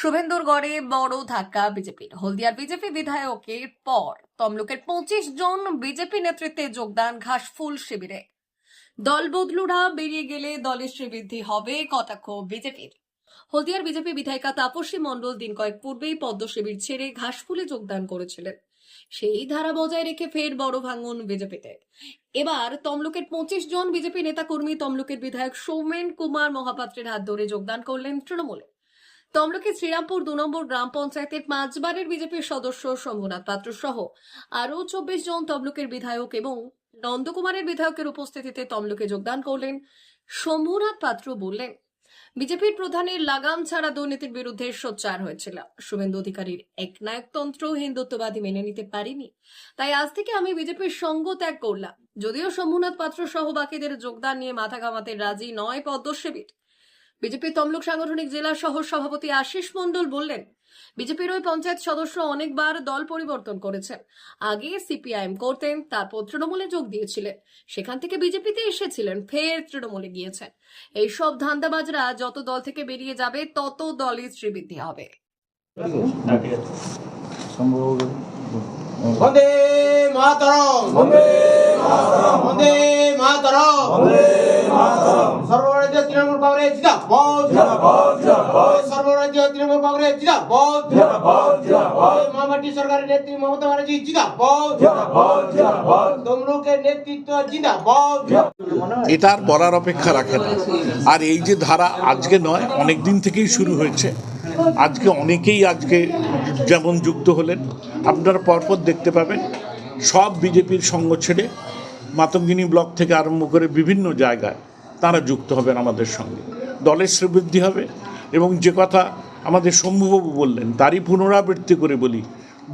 শুভেন্দুর গড়ে বড় ধাক্কা বিজেপির। হলদিয়ার বিজেপি বিধায়কের পর তমলুকের পঁচিশ জন বিজেপি নেতৃত্বে যোগদান ঘাসফুল শিবিরে। দল বদলুরা বেরিয়ে গেলে দলের শ্রীবৃদ্ধি হবে কটাক্ষ বিজেপির। হলদিয়ার বিজেপি বিধায়িকা তাপসী মণ্ডল দিন কয়েক পূর্বেই পদ্ম শিবির ছেড়ে ঘাসফুলে যোগদান করেছিলেন। সেই ধারা বজায় রেখে ফের বড় ভাঙন বিজেপিতে। এবার তমলুকের পঁচিশ জন বিজেপি নেতাকর্মী তমলুকের বিধায়ক সৌমেন কুমার মহাপাত্রের হাত ধরে যোগদান করলেন তৃণমূলে। তমলুকের শ্রীরামপুর দু নম্বর গ্রাম পঞ্চায়েতের পাঁচবারের বিজেপির সদস্য শম্ভুনাথ পাত্র সহ আরও চব্বিশ জন তমলুকের বিধায়ক এবং নন্দকুমারের বিধায়কের উপস্থিতিতে তমলুকে যোগদান করলেন শম্ভুনাথ পাত্র বললেন, বিজেপির প্রধানের লাগাম ছাড়া দুর্নীতির বিরুদ্ধে সোচ্চার হয়েছিল। শুভেন্দু অধিকারীর একনায়কতন্ত্র হিন্দুত্ববাদী মেনে নিতে পারিনি। তাই আজ থেকে আমি বিজেপির সঙ্গ ত্যাগ করলাম। যদিও শম্ভুনাথ পাত্র সহ বাকিদের যোগদান নিয়ে মাথা ঘামাতে রাজি নয় পদ্মশিবির বিজেপির তমলুক সাংগঠনিক জেলা সহ সভাপতি আশিস মণ্ডল বললেন, বিজেপির ওই পঞ্চায়েত সদস্য অনেকবার দল পরিবর্তন করেছেন। আগে সিপিআইএম করতেন, তারপর তৃণমূলে যোগ দিয়েছিলেন। সেখান থেকে বিজেপিতে এসেছিলেন, ফের তৃণমূলে গিয়েছেন। এইসব ধান্দাবাজরা যত দল থেকে বেরিয়ে যাবে, তত দলই শ্রীবৃদ্ধি হবে। মাতরম! মাতরম! সর্বরাজ্য তৃণমূল কংগ্রেস জিন্দাবাদ জিন্দাবাদ। জিন্দাবাদ সর্বরাজ্য তৃণমূল কংগ্রেস জিন্দাবাদ। জিন্দাবাদ জিন্দাবাদ। মামাটি সরকারের নেত্রী মমতা ব্যানার্জি জিন্দাবাদ। জিন্দাবাদ জিন্দাবাদ। তমলুকের নেতৃত্ব জিন্দাবাদ। এটার বলার অপেক্ষা রাখে না। আর এই যে ধারা আজকে নয় অনেক দিন থেকেই শুরু হয়েছে। আজকে অনেকেই আজকে যেমন যুক্ত হলেন আপনারা পরপর দেখতে পাবেন সব বিজেপির সঙ্গ ছেড়ে মাতঙ্গিনী ব্লক থেকে আরম্ভ করে বিভিন্ন জায়গায় তারা যুক্ত হবেন আমাদের সঙ্গে। দলের শ্রীবৃদ্ধি হবে এবং যে কথা আমাদের শম্ভুবাবু বললেন, তারই পুনরাবৃত্তি করে বলি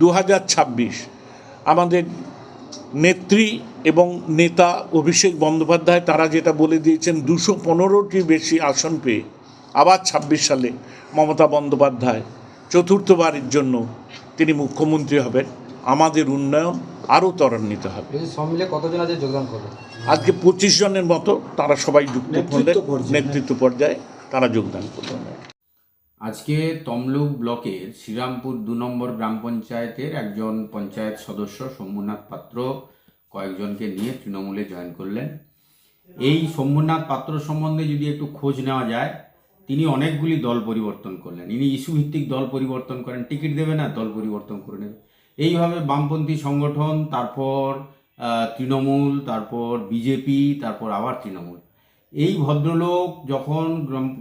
দু হাজার ছাব্বিশ আমাদের নেত্রী এবং নেতা অভিষেক বন্দ্যোপাধ্যায়, তারা যেটা বলে দিয়েছেন, দুশো পনেরোটি বেশি আসন পেয়ে আবার ছাব্বিশ সালে মমতা বন্দ্যোপাধ্যায় চতুর্থবারের জন্য তিনি মুখ্যমন্ত্রী হবেন। আমাদের উন্নয়ন আরও ত্বরান্বিত হবে। সব মিলে কতজন আছে যোগদান করবে? আজকে পঁচিশ জনের মতো তারা সবাই যুক্ত করলেন নেতৃত্ব পর্যায়ে তারা যোগদান করলেন আজকে তমলুক ব্লকের শ্রীরামপুর দু নম্বর গ্রাম পঞ্চায়েতের একজন পঞ্চায়েত সদস্য শম্ভুনাথ পাত্র কয়েকজনকে নিয়ে তৃণমূলে জয়েন করলেন। এই শম্ভুনাথ পাত্র সম্বন্ধে যদি একটু খোঁজ নেওয়া যায় তিনি অনেকগুলি দল পরিবর্তন করলেন। ইনি ইস্যু ভিত্তিক দল পরিবর্তন করেন টিকিট দেবে না দল পরিবর্তন করে নেবে। এইভাবে বামপন্থী সংগঠন, তারপর তৃণমূল, তারপর বিজেপি, তারপর আবার তৃণমূল। এই ভদ্রলোক যখন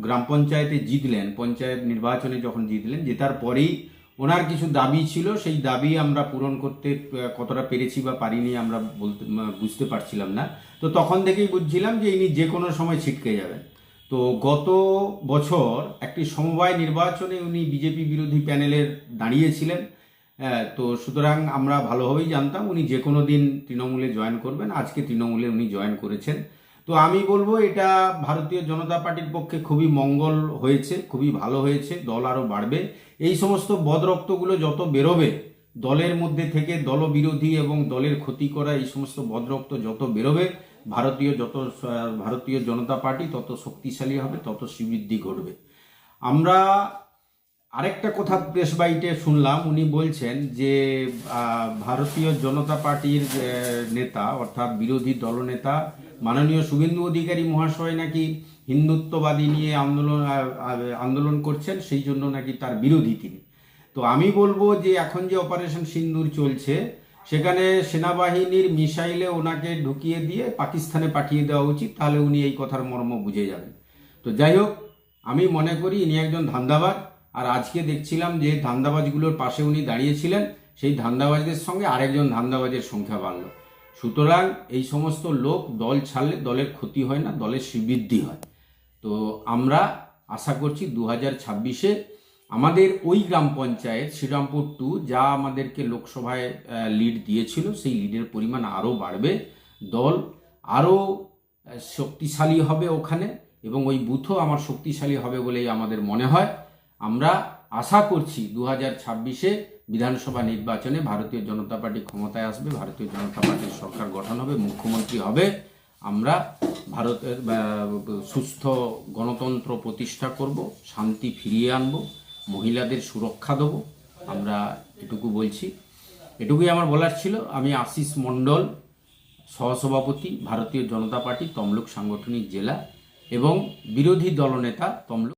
গ্রাম পঞ্চায়েতে জিতলেন, পঞ্চায়েত নির্বাচনে যখন জিতলেন, জেতার পরেই ওনার কিছু দাবি ছিল, সেই দাবি আমরা পূরণ করতে কতটা পেরেছি বা পারিনি আমরা বলতে বুঝতে পারছিলাম না। তো তখন থেকেই বুঝছিলাম যে ইনি যে কোনো সময় ছিটকে যাবেন। তো গত বছর একটি সমবায় নির্বাচনে উনি বিজেপি বিরোধী প্যানেলের দাঁড়িয়েছিলেন। হ্যাঁ, তো সুতরাং আমরা ভালোভাবেই জানতাম উনি যে কোনো দিন তৃণমূলে জয়েন করবেন। আজকে তৃণমূলে উনি জয়েন করেছেন। তো আমি বলব এটা ভারতীয় জনতা পার্টির পক্ষে খুবই মঙ্গল হয়েছে খুবই ভালো হয়েছে দল আরও বাড়বে। এই সমস্ত বদরক্তগুলো যত বেরোবে দলের মধ্যে থেকে দলবিরোধী এবং দলের ক্ষতি করা এই সমস্ত বদরক্ত যত বেরোবে ভারতীয় যত ভারতীয় জনতা পার্টি তত শক্তিশালী হবে তত শ্রীবৃদ্ধি ঘটবে। আমরা আরেকটা কথা প্রেস বাইটে শুনলাম, উনি বলছেন যে ভারতীয় জনতা পার্টির নেতা, অর্থাৎ বিরোধী দলনেতা, মাননীয় শুভেন্দু অধিকারী মহাশয় নাকি হিন্দুত্ববাদী নিয়ে আন্দোলন আন্দোলন করছেন, সেই জন্য নাকি তার বিরোধী তিনি। তো আমি বলব যে, এখন যে অপারেশন সিন্দুর চলছে, সেখানে সেনাবাহিনীর মিসাইলে ওনাকে ঢুকিয়ে দিয়ে পাকিস্তানে পাঠিয়ে দেওয়া উচিত, তাহলে উনি এই কথার মর্ম বুঝে যাবেন। তো যাই হোক, আমি মনে করি ইনি একজন ধান্দাবাজ। আর আজকে দেখছিলাম যে ধান্দাবাজগুলোর পাশে উনি দাঁড়িয়েছিলেন, সেই ধান্দাবাজদের সঙ্গে আরেকজন ধান্দাবাজের সংখ্যা বাড়লো। সুতরাং এই সমস্ত লোক দল ছাড়লে দলের ক্ষতি হয় না, দলের শ্রীবৃদ্ধি হয়। তো আমরা আশা করছি দু হাজার ছাব্বিশে আমাদের ওই গ্রাম পঞ্চায়েত, শ্রীরামপুর টু, যা আমাদেরকে লোকসভায় লিড দিয়েছিল, সেই লিডের পরিমাণ আরও বাড়বে। দল আরও শক্তিশালী হবে ওখানে এবং ওই বুথও আমার শক্তিশালী হবে বলেই আমাদের মনে হয়। আমরা আশা করছি দু হাজার ছাব্বিশে বিধানসভা নির্বাচনে ভারতীয় জনতা পার্টি ক্ষমতায় আসবে, ভারতীয় জনতা পার্টির সরকার গঠন হবে, মুখ্যমন্ত্রী হবে। আমরা ভারতের সুস্থ গণতন্ত্র প্রতিষ্ঠা করব, শান্তি ফিরিয়ে আনব, মহিলাদের সুরক্ষা দেবো, আমরা এটুকু বলছি। এটুকুই আমার বলার ছিল। আমি আশিস মণ্ডল, সহসভাপতি, ভারতীয় জনতা পার্টি, তমলুক সাংগঠনিক জেলা এবং বিরোধী দলনেতা তমলুক।